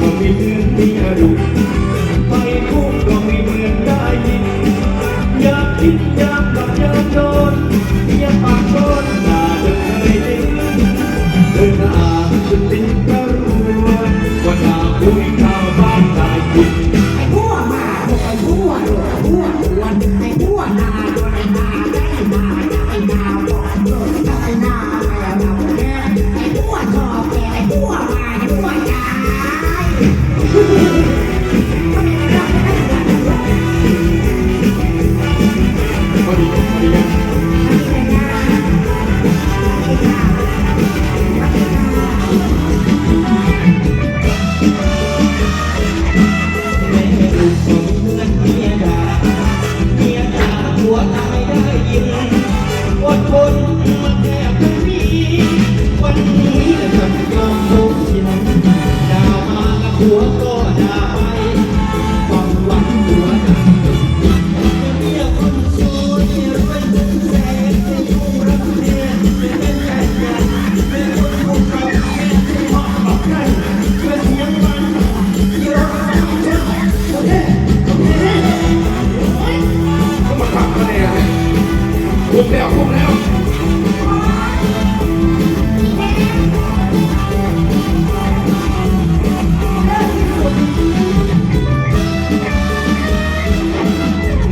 ก็ไม่เหมือนที่อดีตไปพบก็ไม่เหมือนได้ยินอยากคิดอยากกลับอยากโดนอยากปากโดนตาเธอไม่ได้เดินหน้าจนติด แล้วผัวก็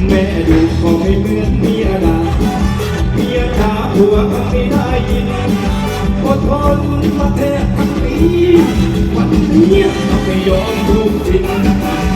แม่ดูก็ไม่เหมือนเมียดาเมียดาผัวก็ไม่ได้ยินอดทนมาแทบทั้งปีวันนี้ก็ไม่ยอมทุกทินด่า